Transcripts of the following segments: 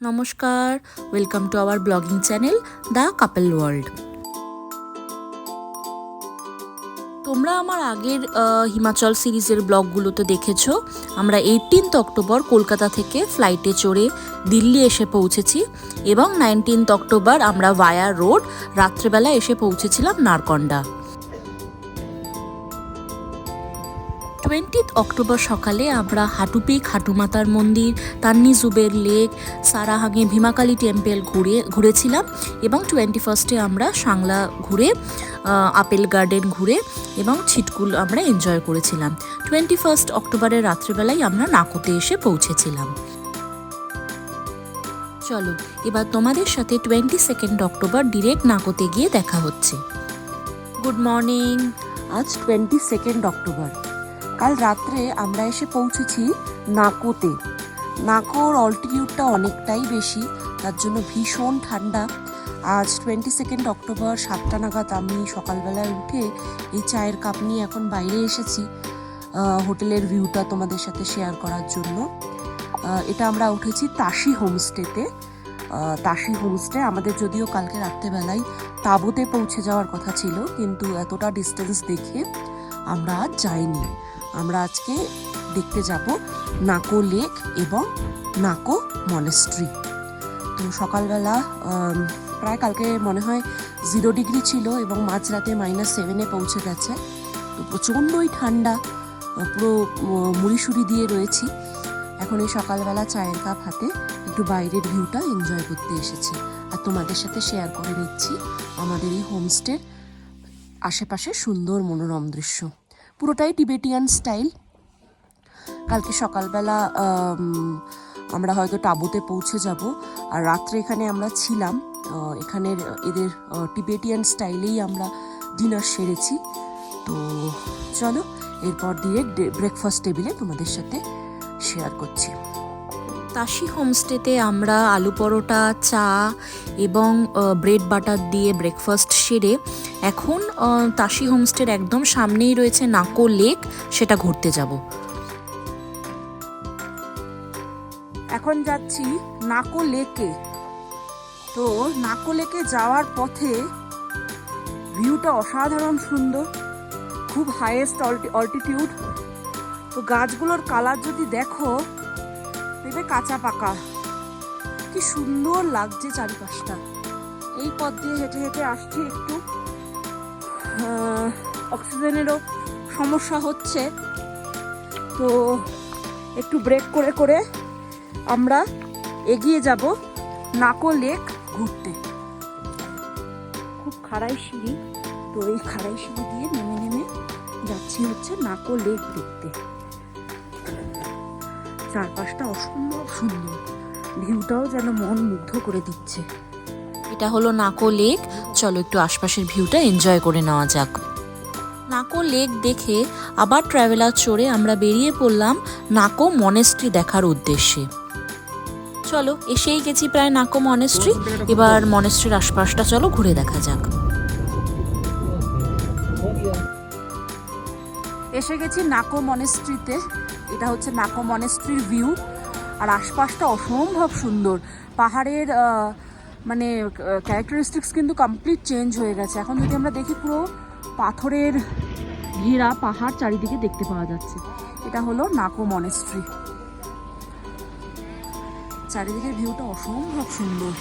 নমস্কার welcome to our blogging channel the couple world তোমরা আমার আগের হিমাচল সিরিজের ব্লগগুলোতে দেখেছ। আমরা এইটিনথ অক্টোবর কলকাতা থেকে ফ্লাইটে চড়ে দিল্লি এসে পৌঁছেছি এবং নাইনটিনথ অক্টোবর আমরা ভায়া রোড রাত্রেবেলা এসে পৌঁছেছিলাম নারকন্ডা। টোয়েন্টিথ অক্টোবর সকালে আমরা হাটুপিক হাটুমাতার মন্দির, তান্নি জুবের লেক সারাহাঙে ভীমাকালী টেম্পল ঘুরে, ঘুরেছিলাম এবং টোয়েন্টি ফার্স্টে আমরা সাংলা ঘুরে আপেল গার্ডেন ঘুরে এবং ছিটকুল আমরা এনজয় করেছিলাম। টোয়েন্টি ফার্স্ট অক্টোবরের রাত্রিবেলায় আমরা নাকোতে এসে পৌঁছেছিলাম। চলো, এবার তোমাদের সাথে টোয়েন্টি সেকেন্ড অক্টোবর ডিরেক্ট নাকোতে গিয়ে দেখা হচ্ছে। গুড মর্নিং আজ টোয়েন্টি সেকেন্ড অক্টোবর। কাল রাত্রে আমরা এসে পৌঁছেছি নাকোতে। নাকোর অল্টিটিউডটা অনেকটাই বেশি, তার জন্য ভীষণ ঠান্ডা। আজ টোয়েন্টি সেকেন্ড অক্টোবর, সাতটা নাগাদ আমি সকালবেলায় উঠে এই চায়ের কাপ নিয়ে এখন বাইরে এসেছি হোটেলের ভিউটা তোমাদের সাথে শেয়ার করার জন্য। এটা আমরা উঠেছি তাসি হোমস্টেতে তাসি হোমস্টে আমাদের যদিও কালকে রাত্রেবেলায় তাঁবুতে পৌঁছে যাওয়ার কথা ছিল, কিন্তু এতটা ডিস্টেন্স দেখে আমরা আজ যাইনি। আমরা আজকে দেখতে যাব নাকো লেক এবং নাকো মনেস্ট্রি। তো সকালবেলা প্রায় কালকে মনে হয় জিরো ডিগ্রি ছিল এবং মাঝরাতে মাইনাস সেভেনে পৌঁছে গেছে। তো প্রচণ্ডই ঠান্ডা পুরো মুড়িসুড়ি দিয়ে রয়েছি। এখন এই সকালবেলা চায়ের কাপ হাতে একটু বাইরের ভিউটা এনজয় করতে এসেছি। আর তোমাদের সাথে শেয়ার করে নিচ্ছি আমাদের এই হোমস্টের আশেপাশে সুন্দর মনোরম দৃশ্য। পুরোটাই টিবেটিয়ান স্টাইল। কালকে সকালবেলা আমরা হয়তো টাবুতে পৌঁছে যাব। আর রাত্রে এখানে আমরা ছিলাম। এখানের এদের টিবেটিয়ান স্টাইলেই আমরা ডিনার সেরেছি। তো চলো, এরপর দিয়ে ব্রেকফাস্ট টেবিলে তোমাদের সাথে শেয়ার করছি। তাসি হোমস্টেতে আমরা আলু পরোটা, চা এবং ব্রেড বাটার দিয়ে ব্রেকফাস্ট সেরে এখন তাসি হোমস্টের একদম সামনেই রয়েছে নাকো লেক, সেটা ঘুরতে যাব। এখন যাচ্ছি নাকো লেকে। তো নাকো লেকে যাওয়ার পথে ভিউটা অসাধারণ সুন্দর, খুব হাইয়েস্ট অল্টিটিউড তো গাছগুলোর কালার যদি দেখো, দেখবে কাঁচা পাকা। কি সুন্দর লাগছে চারিপাশটা। এই পথ দিয়ে হেঁটে হেঁটে আসছি একটু। অক্সিজেনেরও সমস্যা হচ্ছে। তো একটু ব্রেক করে করে আমরা এগিয়ে যাব নাকো লেক ঘুরতে। খুব খাড়াই সিঁড়ি, তো এই খাড়াই সিঁড়ি দিয়ে নেমে নেমে যাচ্ছি হচ্ছে নাকো লেক দেখতে। চারপাশটা অসম্ভব সুন্দর। ভিউটাও যেন মন মুগ্ধ করে দিচ্ছে। এটা হলো নাকো লেক। চলো একটু আশপাশের ভিউটা এনজয় করে নেওয়া যাক। নাকো লেক দেখে আবার ট্রাভেলার চড়ে আমরা বেরিয়ে পড়লাম নাকো মনেস্ট্রি দেখার উদ্দেশ্যে। চলো, এসেই গেছি প্রায় নাকো মনেস্ট্রি এবার মনেস্ট্রির আশপাশটা চলো ঘুরে দেখা যাক। এসে গেছি নাকো মনেস্ট্রিতে এটা হচ্ছে নাকো মনেস্ট্রির ভিউ আর আশপাশটা অসম্ভব সুন্দর। পাহাড়ের মানে ক্যারেক্টারিস্টিক্স কিন্তু কমপ্লিট চেঞ্জ হয়ে গেছে। এখন যদি আমরা দেখি পুরো পাথরের ঘেরা পাহাড় চারিদিকে দেখতে পাওয়া যাচ্ছে। এটা হলো নাকো মনেস্ট্রি চারিদিকের ভিউটা অসম্ভব সুন্দর।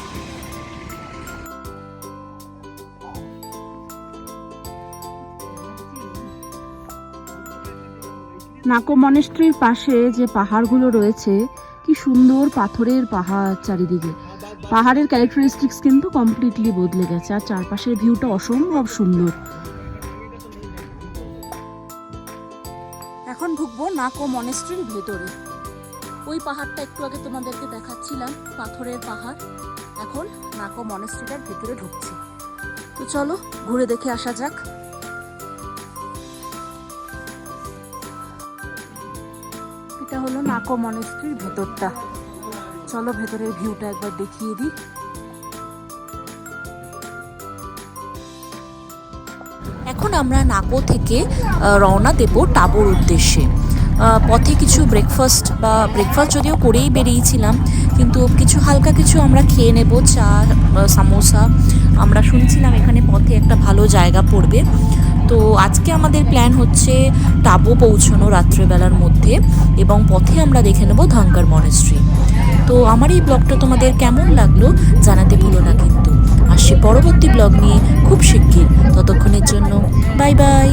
নাকো মনেস্ট্রির পাশে যে পাহাড়গুলো রয়েছে, কি সুন্দর পাথরের পাহাড় চারিদিকে। পাহাড়ের ক্যারেক্টারিস্টিক্স কিন্তু কমপ্লিটলি বদলে গেছে, আর চারপাশের ভিউটা অসম্ভব সুন্দর। এখন ঢুকবো নাকো মনেস্ট্রির ভেতরে। ওই পাহাড়টা একটু আগে তোমাদেরকে দেখাচ্ছিলাম, পাথরের পাহাড়। এখন নাকো মনেস্ট্রিটার ভেতরে ঢুকছি। তো চলো, ঘুরে দেখে আসা যাক। এটা হলো নাকো মনেস্ট্রির ভেতরটা। চলো, ভেতরের ভিউটা একবার দেখিয়ে দিই। এখন আমরা নাকো থেকে রওনা দেব টাবোর উদ্দেশ্যে। পথে কিছু ব্রেকফাস্ট বা ব্রেকফাস্ট যদিও করেই বেরিয়েছিলাম, কিন্তু কিছু হালকা কিছু আমরা খেয়ে নেব, চা সামোসা। আমরা শুনছিলাম এখানে পথে একটা ভালো জায়গা পড়বে। তো আজকে আমাদের প্ল্যান হচ্ছে টাবো পৌঁছানো রাত্রেবেলার মধ্যে এবং পথে আমরা দেখে নেব ধাঙ্কার মনেস্ট্রি তো আমার এই ব্লগটা তোমাদের কেমন লাগল জানাতে ভুলো না কিন্তু। আর সে পরবর্তী ব্লগ নিয়ে খুব শিগগির। ততক্ষণের জন্য বাই বাই